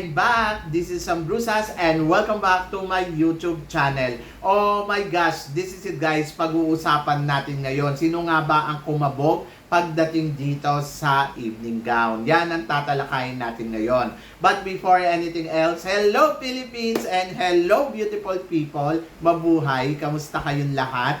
I'm back! This is Sam Brusas and welcome back to my YouTube channel. Oh my gosh! This is it guys, pag-uusapan natin ngayon. Sino nga ba ang kumabog pagdating dito sa evening gown? Yan ang tatalakayin natin ngayon. But before anything else, hello Philippines and hello beautiful people! Mabuhay! Kamusta kayong lahat?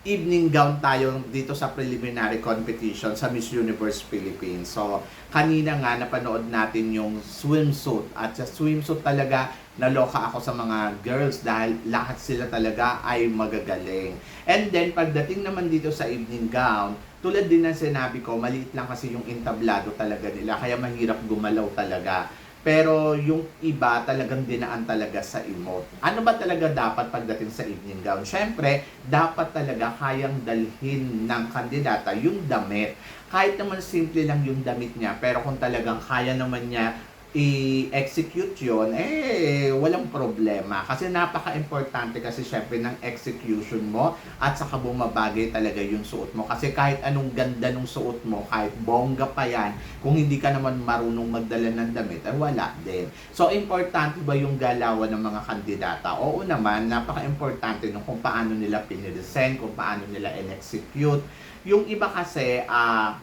evening gown tayo dito sa preliminary competition sa Miss Universe Philippines. So, kanina nga napanood natin yung swimsuit at sa swimsuit talaga naloka ako sa mga girls dahil lahat sila talaga ay magagaling. And then pagdating naman dito sa evening gown, tulad din ng sinabi ko, maliit lang kasi yung entablado talaga nila kaya mahirap gumalaw talaga. Pero yung iba talagang dinaan talaga sa emote. Ano ba talaga dapat pagdating sa evening gown? Siyempre, dapat talaga kayang dalhin ng kandidata yung damit. Kahit naman simple lang yung damit niya, pero kung talagang kaya naman niya i-execute yon eh, walang problema. Kasi napaka-importante kasi syempre ng execution mo at saka bumabagay talaga yung suot mo. Kasi kahit anong ganda ng suot mo, kahit bongga pa yan, kung hindi ka naman marunong magdala ng damit, ay wala din. So, importante ba yung galawan ng mga kandidata? Oo naman, napaka-importante nung kung paano nila piniresent, kung paano nila in-execute. Yung iba kasi, ah,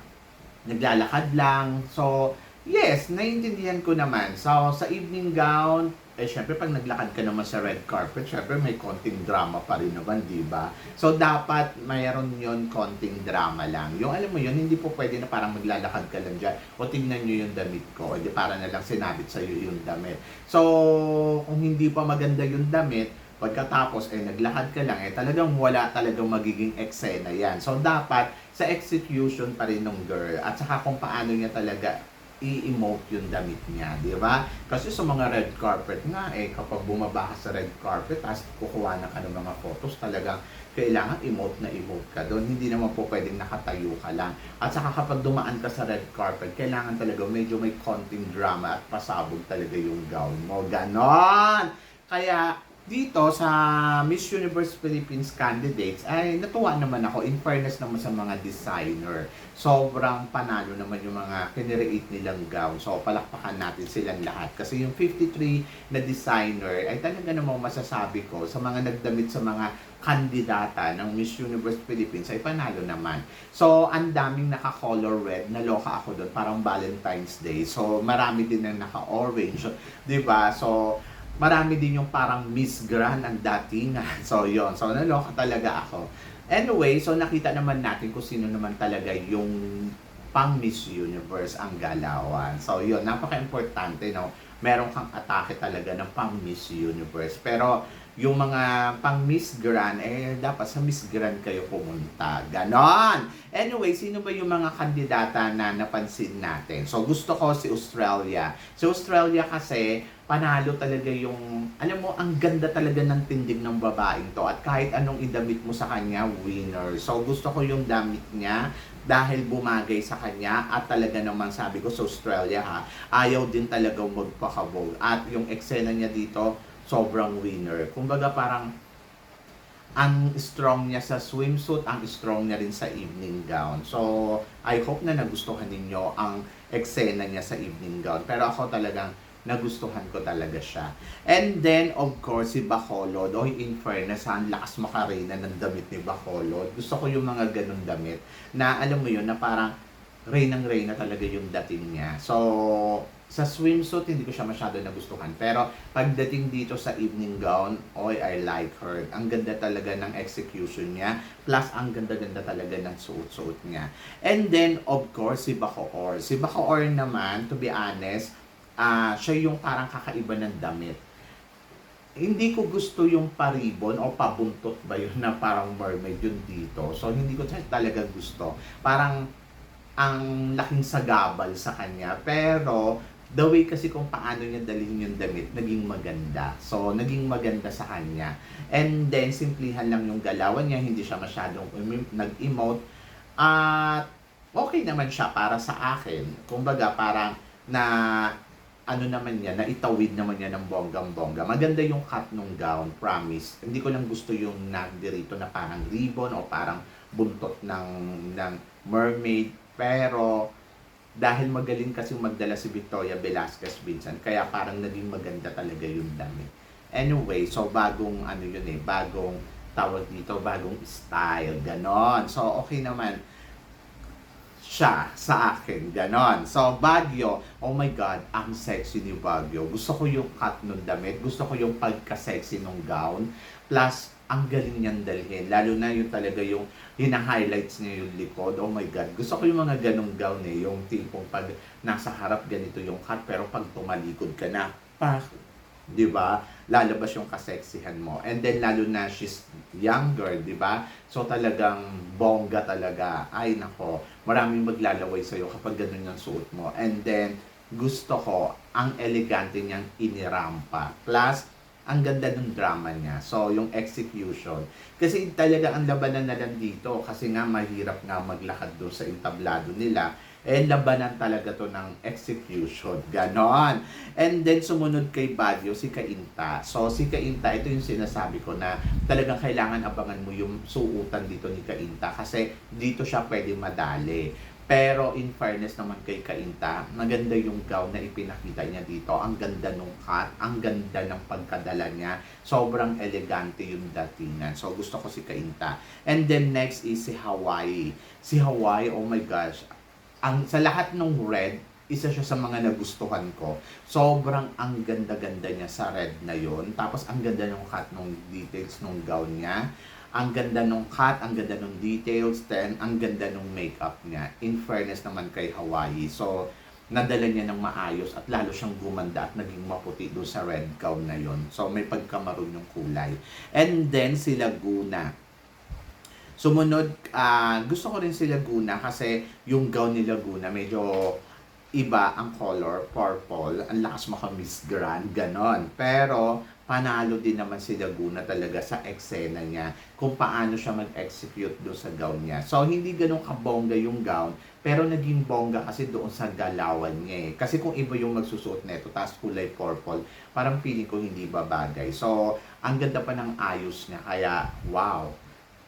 naglalakad lang. So, Yes, naiintindihan ko naman. So, sa evening gown, eh syempre pag naglakad ka naman sa red carpet, syempre may konting drama pa rin naman, di ba? So, dapat mayroon yon konting drama lang. Yung alam mo yun, hindi po pwede na parang maglalakad ka lang dyan, o tingnan nyo yung damit ko, o di para na lang sinabit sa'yo yung damit. So, kung hindi pa maganda yung damit, pagkatapos eh naglakad ka lang eh talagang wala talagang magiging eksena yan. So dapat sa execution pa rin ng girl at saka kung paano niya talaga i-emote yung damit niya, di ba? Kasi sa mga red carpet nga, eh, kapag bumaba ka sa red carpet, tapos kukuha na ka ng mga photos, talagang kailangan emote na emote ka doon. Hindi naman po pwedeng nakatayo ka lang. At saka kapag dumaan ka sa red carpet, kailangan talaga medyo may konting drama at pasabog talaga yung gown mo. Ganon! Kaya, dito sa Miss Universe Philippines candidates ay natuwa naman ako in fairness naman sa mga designer. Sobrang panalo naman yung mga kinreate nilang gown. So palakpakan natin silang lahat kasi yung 53 na designer ay talaga namang masasabi ko sa mga nagdamit sa mga kandidata ng Miss Universe Philippines ay panalo naman. So, ang daming naka-color red, naloka ako doon, parang Valentine's Day. So, marami din na naka-orange, 'di ba? So, marami din yung parang Miss Grand ang datingan. So, yon So, naloka talaga ako. Anyway, so nakita naman natin kung sino naman talaga yung pang Miss Universe ang galawan. So, yun, napaka-importante, no? Meron kang atake talaga ng pang Miss Universe. Pero, yung mga pang Miss Grand, eh, dapat sa Miss Grand kayo pumunta. Ganon! Anyway, sino ba yung mga kandidata na napansin natin? So, gusto ko si Australia. Si Australia kasi, panalo talaga yung, alam mo, ang ganda talaga ng tindig ng babaeng to. At kahit anong idamit mo sa kanya, winner. So, gusto ko yung damit niya dahil bumagay sa kanya at talaga naman sabi ko sa Australia ha, ayaw din talaga magpakabog. At yung eksena niya dito, sobrang winner. Kumbaga parang ang strong niya sa swimsuit, ang strong niya rin sa evening gown. So, I hope na nagustuhan ninyo ang eksena niya sa evening gown. Pero ako talagang nagustuhan ko talaga siya. And then, of course, si Bacolod. O, in fairness, ang lakas makarina ng damit ni Bacolod. Gusto ko yung mga ganun damit na, alam mo yun, na parang rainang-raina talaga yung dating niya. So, sa swimsuit, hindi ko siya masyado nagustuhan. Pero, pagdating dito sa evening gown, oy, I like her. Ang ganda talaga ng execution niya. Plus, ang ganda-ganda talaga ng suot-suot niya. And then, of course, si Bacoor. Si Bacoor naman, to be honest, ah siya yung parang kakaiba ng damit. Hindi ko gusto yung paribon o pabuntot ba yun na parang mermaid yun dito. So, hindi ko talaga gusto. Parang ang laking sagabal sa kanya. Pero, the way kasi kung paano niya dalhin yung damit, naging maganda. So, naging maganda sa kanya. And then, simplihan lang yung galawan niya, hindi siya masyadong nag-emote. At, okay naman siya para sa akin. Kumbaga, parang na, ano naman niya, na itawid naman niya ng bonggang-bongga. Maganda yung cut nung gown, promise. Hindi ko lang gusto yung nagdirito na parang ribbon o parang buntot ng, ng mermaid. Pero, dahil magaling kasi magdala si Victoria Velasquez Vincent, kaya parang naging maganda talaga yung damit. Anyway, so bagong ano yun eh, bagong tawag dito, bagong style, ganon. So okay naman siya sa akin, ganon. So Baguio, oh my God, ang sexy ni Baguio. Gusto ko yung cut ng damit, gusto ko yung pagka-sexy ng gown, plus ang galing niyang dalhin. Lalo na yung talaga yung hina-highlights niya yung likod. Oh my God. Gusto ko yung mga ganong gown eh. Yung tipong pag nasa harap ganito yung cut, pero pag tumalikod ka na, pa, di ba? Lalabas yung kaseksihan mo. And then lalo na she's younger, di ba? So talagang bongga talaga. Ay nako, maraming maglalaway sa'yo kapag ganun yung suot mo. And then, gusto ko, ang elegante niyang inirampa. Plus, ang ganda ng drama niya. So, yung execution. Kasi talaga ang labanan na lang dito. Kasi nga, mahirap nga maglakad doon sa entablado nila. Eh, labanan talaga to ng execution. Ganon. And then, sumunod kay Baguio, si Kainta. So, si Kainta, ito yung sinasabi ko na talagang kailangan abangan mo yung suutan dito ni Kainta. Kasi dito siya pwede madali. Pero in fairness naman kay Kainta, maganda yung gown na ipinakita niya dito. Ang ganda nung cut, ang ganda ng pagkadala niya. Sobrang elegante yung datingan. So gusto ko si Kainta. And then next is si Hawaii. Si Hawaii, oh my gosh. Ang sa lahat ng red, isa siya sa mga nagustuhan ko. Sobrang ang ganda-ganda niya sa red na yon. Tapos ang ganda ng cut ng details ng gown niya. Ang ganda ng cut, ang ganda ng details, then ang ganda ng makeup niya. In fairness naman kay Hawaii. So, nadala niya ng maayos at lalo siyang gumanda at naging maputi doon sa red gown na yon. So, may pagkamaroon yung kulay. And then, si Laguna. Sumunod, ah, gusto ko rin si Laguna kasi yung gown ni Laguna medyo iba ang color, purple. Ang lakas maka-Miss Grand, ganon. Pero, panalo din naman si Laguna talaga sa eksena niya kung paano siya mag-execute doon sa gown niya. So, hindi ganun kabongga yung gown, pero naging bongga kasi doon sa galawan niya eh. Kasi kung iba yung magsusuot nito, tapos kulay purple, parang feeling ko hindi babagay. So, ang ganda pa ng ayos niya, kaya wow,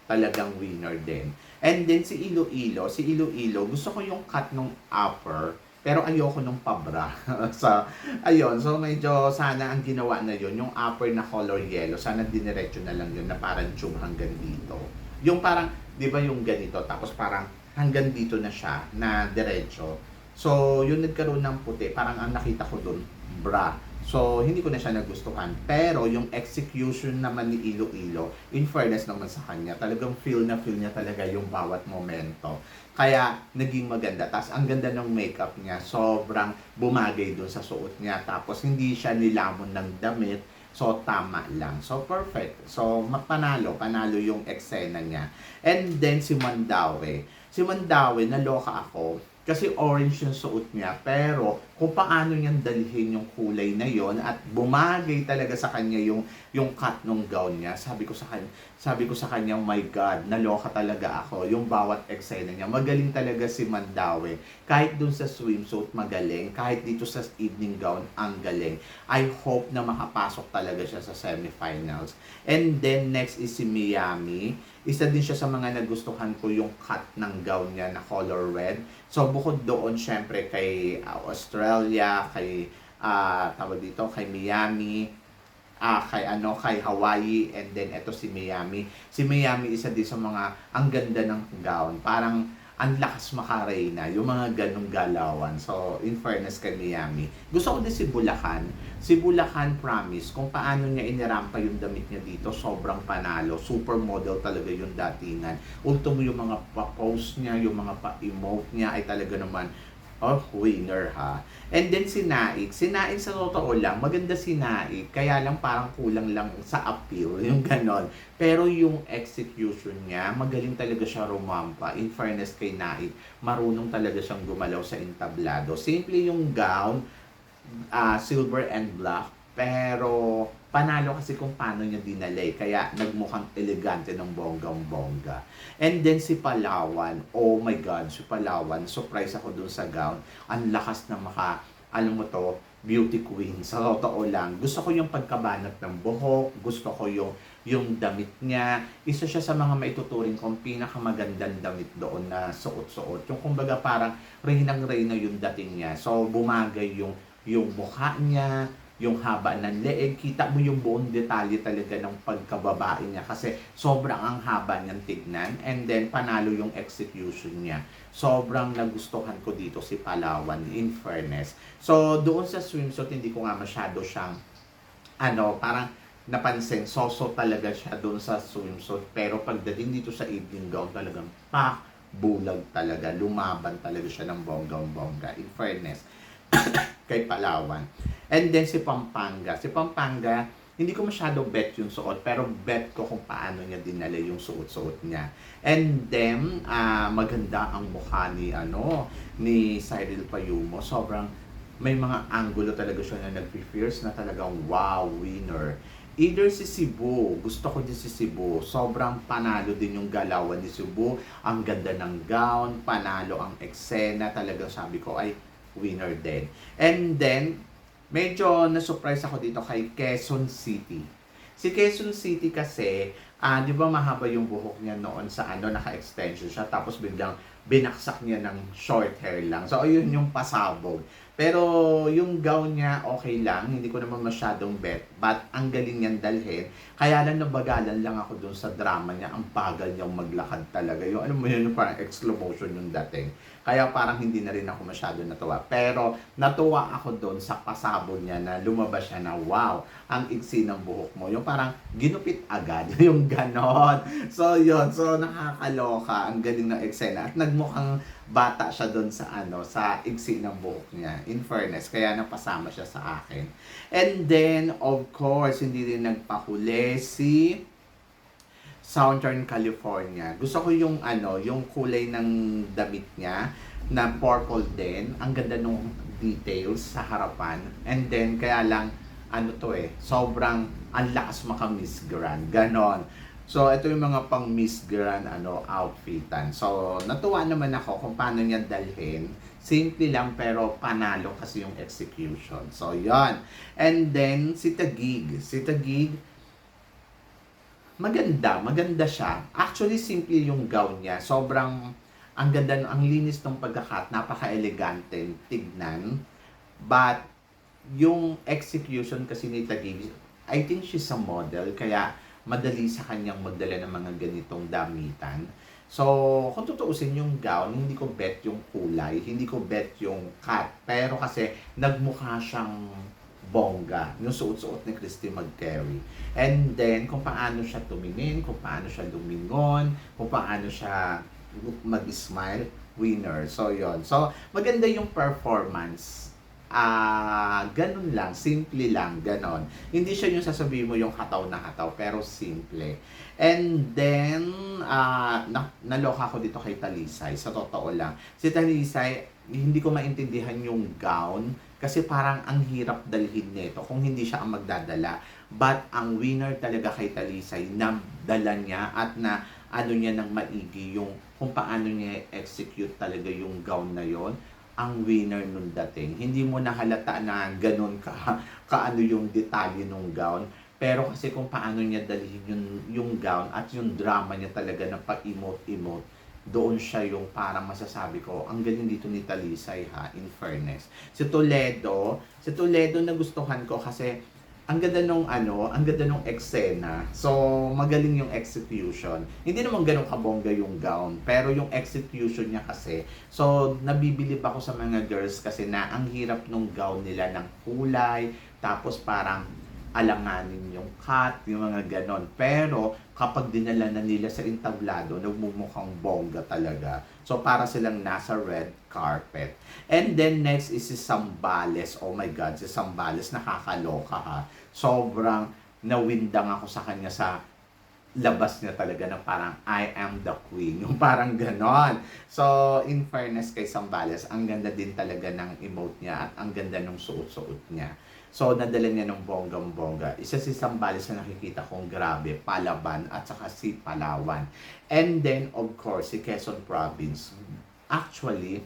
talagang winner din. And then si Iloilo, si Iloilo, gusto ko yung cut nung upper, pero ayoko nung pabra. sa ayun, so medyo sana ang ginawa na yun, yung upper na color yellow, sana diniretso na lang yun na parang tube hanggang dito. Yung parang, di ba yung ganito, tapos parang hanggang dito na siya, na diretso. So, yung nagkaroon ng puti, parang ang nakita ko dun, bra. So, hindi ko na siya nagustuhan. Pero, yung execution naman ni Iloilo, in fairness naman sa kanya, talagang feel na feel niya talaga yung bawat momento. Kaya, naging maganda. Tapos, ang ganda ng makeup niya. Sobrang bumagay dun sa suot niya. Tapos, hindi siya nilamon ng damit. So, tama lang. So, perfect. So, mapanalo. Panalo yung eksena niya. And then, si Mandawe. Si Mandawe, naloka ako. Kasi orange yung suot niya. Pero, kung paano niyang dalhin yung kulay na yon at bumagay talaga sa kanya yung yung cut ng gown niya. Sabi ko sa kanya, sabi ko sa kanya, oh my God, naloka talaga ako. Yung bawat eksena niya. Magaling talaga si Mandawe. Kahit dun sa swimsuit, magaling. Kahit dito sa evening gown, ang galing. I hope na makapasok talaga siya sa semifinals. And then, next is si Miami. Isa din siya sa mga nagustuhan ko yung cut ng gown niya na color red. So, bukod doon, syempre, kay uh, Australia, kay, ah tawag dito, kay Miami, ah kay ano kay Hawaii and then eto si Miami. Si Miami isa din sa mga ang ganda ng gown. Parang ang lakas makareyna, yung mga ganong galawan. So, in fairness kay Miami. Gusto ko din si Bulacan. Si Bulacan promise, kung paano niya inirampa yung damit niya dito, sobrang panalo. Supermodel talaga yung datingan. Ultimo yung mga pa-post niya, yung mga pa-emote niya ay talaga naman Oh, winner ha. And then si Naik. Si Naik sa totoo lang, maganda si Naik. Kaya lang parang kulang lang sa appeal, yung ganon. Pero yung execution niya, magaling talaga siya rumampa. In fairness kay Naik, marunong talaga siyang gumalaw sa entablado. Simple yung gown, ah, silver and black. Pero panalo kasi kung paano niya dinalay. Kaya nagmukhang elegante ng bonggang-bongga. And then si Palawan, oh my God, si Palawan, surprise ako dun sa gown. Ang lakas na maka, alam mo to, beauty queen. Sa totoo lang, gusto ko yung pagkabanat ng buhok, gusto ko yung yung damit niya. Isa siya sa mga maituturing kong pinakamagandang damit doon na suot-suot. Yung kumbaga parang rehinang-reyna yung dating niya. So bumagay yung yung mukha niya, yung haba ng leeg, kita mo yung buong detalye talaga ng pagkababae niya kasi sobrang ang haba niyang tignan and then panalo yung execution niya. Sobrang nagustuhan ko dito si Palawan in fairness. So doon sa swimsuit hindi ko nga masyado siyang ano, parang napansin, soso talaga siya doon sa swimsuit. Pero pagdating dito sa evening gown, talagang pak, bulag talaga, lumaban talaga siya ng bonggang-bongga. In fairness, kay Palawan. And then si Pampanga. Si Pampanga, hindi ko masyado bet yung suot, pero bet ko kung paano niya dinala yung suot-suot niya. And then, ah, maganda ang mukha ni, ano, ni Cyril Payumo. Sobrang, may mga angulo talaga siya na nag-fierce na talagang wow, winner. Either si Cebu, gusto ko din si Cebu. Sobrang panalo din yung galawan ni Cebu. Ang ganda ng gown, panalo ang eksena. Talagang sabi ko, ay, winner din. And then, medyo na-surprise ako dito kay Quezon City. Si Quezon City kasi, ah, di ba mahaba yung buhok niya noon sa ano, naka-extension siya, tapos biglang binaksak niya ng short hair lang. So, ayun yung pasabog. Pero yung gown niya, okay lang. Hindi ko naman masyadong bet. But ang galing niyang dalhin. Kaya lang nabagalan lang ako dun sa drama niya. Ang bagal niyang maglakad talaga. Yung ano mo yun, yung parang motion yung dating. Kaya parang hindi na rin ako masyado natuwa. Pero natuwa ako doon sa pasabog niya na lumabas siya na wow, ang iksi ng buhok mo. Yung parang ginupit agad. yung ganon. So yun. So nakakaloka. Ang galing ng eksena. At nagmukhang bata siya doon sa ano, sa iksi ng buhok niya. In fairness, kaya napasama siya sa akin. And then, of course, hindi rin nagpahuli si Southern California. Gusto ko yung ano, yung kulay ng damit niya na purple din. Ang ganda nung details sa harapan. And then, kaya lang, ano to eh, sobrang ang lakas maka Miss Grand. Ganon. So, ito yung mga pang Miss Grand ano, outfitan. So, natuwa naman ako kung paano niya dalhin. Simple lang pero panalo kasi yung execution. So, yon And then, si Tagig. Si Tagig, maganda, maganda siya. Actually, simple yung gown niya. Sobrang, ang ganda, ang linis ng pagkakat, napaka-elegante tignan. But, yung execution kasi ni Tagig, I think she's a model, kaya madali sa kanyang magdala ng mga ganitong damitan. So, kung tutuusin yung gown, hindi ko bet yung kulay, hindi ko bet yung cut. Pero kasi, nagmukha siyang bongga, yung suot-suot ni Christy McCary. And then, kung paano siya tumingin, kung paano siya lumingon, kung paano siya mag-smile, winner. So, yon So, maganda yung performance. Ah, ganun lang, simple lang, ganon. Hindi siya yung sasabihin mo yung hataw na hataw, pero simple. And then, ah, na, naloka ko dito kay Talisay, sa totoo lang. Si Talisay, hindi ko maintindihan yung gown, kasi parang ang hirap dalhin nito kung hindi siya ang magdadala. But ang winner talaga kay Talisay, na dala niya at na ano niya ng maigi yung kung paano niya execute talaga yung gown na yon ang winner nung dating. Hindi mo nahalata na ganun ka, kaano yung detalye nung gown. Pero kasi kung paano niya dalhin yung, yung gown at yung drama niya talaga na pa-emote-emote, doon siya yung parang masasabi ko, ang galing dito ni Talisay ha, in fairness. Si Toledo, si Toledo nagustuhan ko kasi ang ganda nung ano, ang ganda nung eksena. So, magaling yung execution. Hindi naman ganun kabongga yung gown, pero yung execution niya kasi, so, nabibilib ako sa mga girls kasi na ang hirap nung gown nila ng kulay, tapos parang alanganin yung cut, yung mga ganon. Pero, kapag dinala na nila sa entablado, nagmumukhang bongga talaga. So, para silang nasa red carpet. And then, next is si Sambales. Oh my God, si Sambales, nakakaloka ha. Sobrang nawindang ako sa kanya sa labas niya talaga na parang I am the queen. Yung parang ganon. So, in fairness kay Sambales, ang ganda din talaga ng emote niya at ang ganda ng suot-suot niya. So, nadala niya ng bonggang-bongga. Isa si Sambales na nakikita kong grabe, Palaban at saka si Palawan. And then, of course, si Quezon Province. Actually,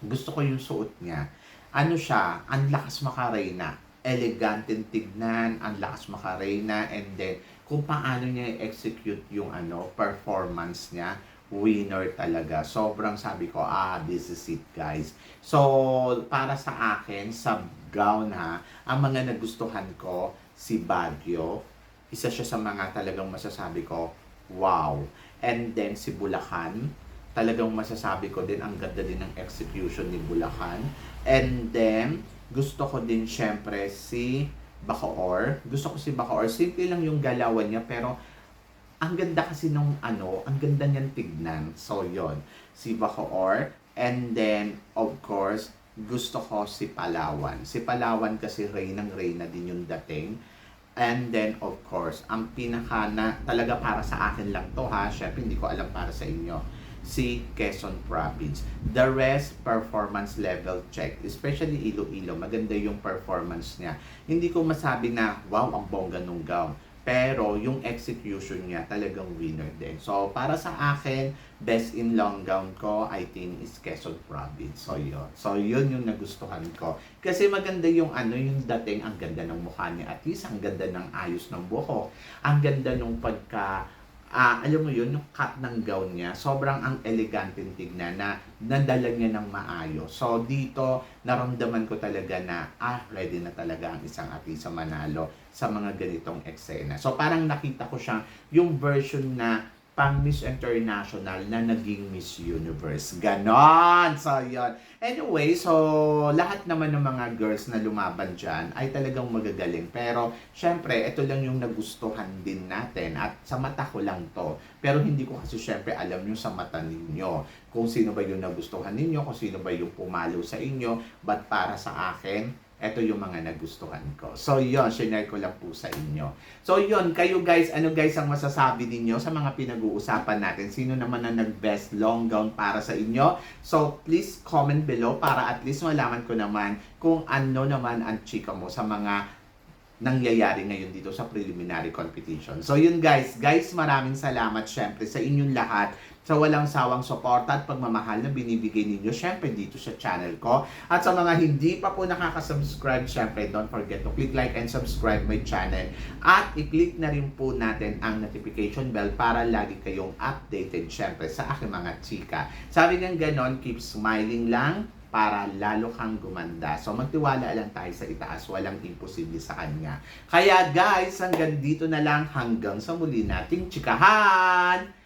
gusto ko yung suot niya. Ano siya, ang lakas makareyna. Elegante tignan, ang lakas makareyna. And then, kung paano niya i-execute yung ano, performance niya, winner talaga. Sobrang sabi ko, ah, this is it guys. So, para sa akin, sa gown ha, ang mga nagustuhan ko, si Baguio, isa siya sa mga talagang masasabi ko, wow. And then si Bulacan, talagang masasabi ko din, ang ganda din ng execution ni Bulacan. And then, gusto ko din syempre si Bacoor. Gusto ko si Bacoor. Simple lang yung galawan niya, pero ang ganda kasi nung ano, ang ganda niyan tignan. So, yon Si Bacoor. And then, of course, gusto ko si Palawan. Si Palawan kasi reynang reyna din yung dating. And then, of course, ang pinaka na talaga para sa akin lang to ha. Syempre, hindi ko alam para sa inyo. Si Quezon Province. The rest, performance level check. Especially Iloilo. Maganda yung performance niya. Hindi ko masabi na, wow, ang bongga nung gown. Pero yung execution niya talagang winner din. So, para sa akin, best in long gown ko, I think is Quezon Province. So, yun. So, yun yung nagustuhan ko. Kasi maganda yung ano, yung dating, ang ganda ng mukha niya. At least, ang ganda ng ayos ng buhok. Ang ganda nung pagka, ah alam mo yun, yung cut ng gown niya, sobrang ang elegante tignan na nadala niya ng maayos. So, dito, naramdaman ko talaga na, ah, ready na talaga ang isang artista manalo sa mga ganitong eksena. So, parang nakita ko siya, yung version na pang Miss International na naging Miss Universe. Ganon! So, yun. Anyway, so, lahat naman ng mga girls na lumaban dyan ay talagang magagaling. Pero, syempre, ito lang yung nagustuhan din natin. At sa mata ko lang to. Pero hindi ko kasi syempre alam yung sa mata ninyo. Kung sino ba yung nagustuhan ninyo, kung sino ba yung pumalo sa inyo. But para sa akin, ito yung mga nagustuhan ko. So, yon share ko lang po sa inyo. So, yon kayo guys, ano guys ang masasabi ninyo sa mga pinag-uusapan natin? Sino naman ang nag-best long gown para sa inyo? So, please comment below para at least malaman ko naman kung ano naman ang chika mo sa mga nangyayari ngayon dito sa preliminary competition. So yun guys, guys maraming salamat syempre sa inyong lahat sa walang sawang suporta at pagmamahal na binibigay ninyo syempre dito sa channel ko. At sa mga hindi pa po nakaka-subscribe, syempre don't forget to click like and subscribe my channel. At i-click na rin po natin ang notification bell para lagi kayong updated syempre sa aking mga chika. Sabi ng ganon, keep smiling lang para lalo kang gumanda. So magtiwala lang tayo sa itaas, walang imposible sa kanya. Kaya guys, hanggang dito na lang hanggang sa muli nating chikahan.